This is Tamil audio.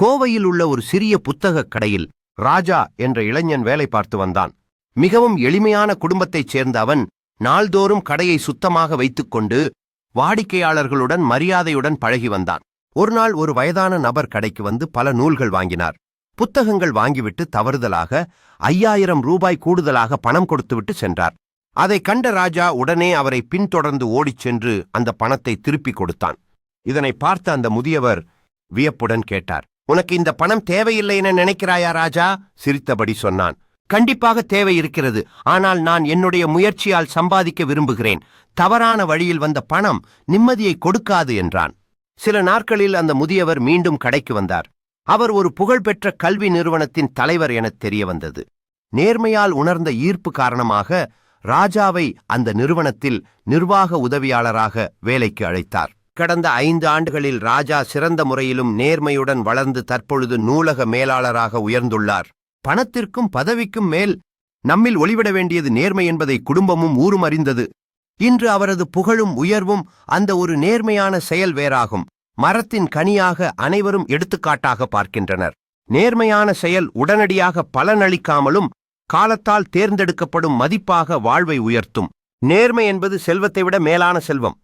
கோவையில் உள்ள ஒரு சிறிய புத்தகக் கடையில் ராஜா என்ற இளைஞன் வேலை பார்த்து வந்தான். மிகவும் எளிமையான குடும்பத்தைச் சேர்ந்த அவன் நாள்தோறும் கடையை சுத்தமாக வைத்துக்கொண்டு வாடிக்கையாளர்களுடன் மரியாதையுடன் பழகி வந்தான். ஒருநாள் ஒரு வயதான நபர் கடைக்கு வந்து பல நூல்கள் வாங்கினார். புத்தகங்கள் வாங்கிவிட்டு தவறுதலாக ஐயாயிரம் ரூபாய் கூடுதலாக பணம் கொடுத்துவிட்டு சென்றார். அதைக் கண்ட ராஜா உடனே அவரை பின்தொடர்ந்து ஓடிச் சென்று அந்த பணத்தை திருப்பிக் கொடுத்தான். இதனை பார்த்த அந்த முதியவர் வியப்புடன் கேட்டார். உனக்கு இந்த பணம் தேவையில்லை என நினைக்கிறாயா ராஜா? சிரித்தபடி சொன்னான். கண்டிப்பாக தேவை இருக்கிறது. ஆனால் நான் என்னுடைய முயற்சியால் சம்பாதிக்க விரும்புகிறேன். தவறான வழியில் வந்த பணம் நிம்மதியை கொடுக்காது என்றான். சில நாட்களில் அந்த முதியவர் மீண்டும் கடைக்கு வந்தார். அவர் ஒரு புகழ்பெற்ற கல்வி நிறுவனத்தின் தலைவர் எனத் தெரிய வந்தது நேர்மையால் உணர்ந்த ஈர்ப்பு காரணமாக ராஜாவை அந்த நிறுவனத்தில் நிர்வாக உதவியாளராக வேலைக்கு அழைத்தார். கடந்த ஐந்து ஆண்டுகளில் ராஜா சிறந்த முறையிலும் நேர்மையுடன் வளர்ந்து தற்பொழுது நூலக மேலாளராக உயர்ந்துள்ளார். பணத்திற்கும் பதவிக்கும் மேல் நம்மில் ஒளிவிட வேண்டியது நேர்மை என்பதை குடும்பமும் ஊரும் அறிந்தது இன்று அவரது புகழும் உயர்வும் அந்த ஒரு நேர்மையான செயல் வேறாகும். மரத்தின் கனியாக அனைவரும் எடுத்துக்காட்டாக பார்க்கின்றனர். நேர்மையான செயல் உடனடியாக பலனளிக்காமலும் காலத்தால் தேர்ந்தெடுக்கப்படும் மதிப்பாக வாழ்வை உயர்த்தும். நேர்மை என்பது செல்வத்தை விட மேலான செல்வம்.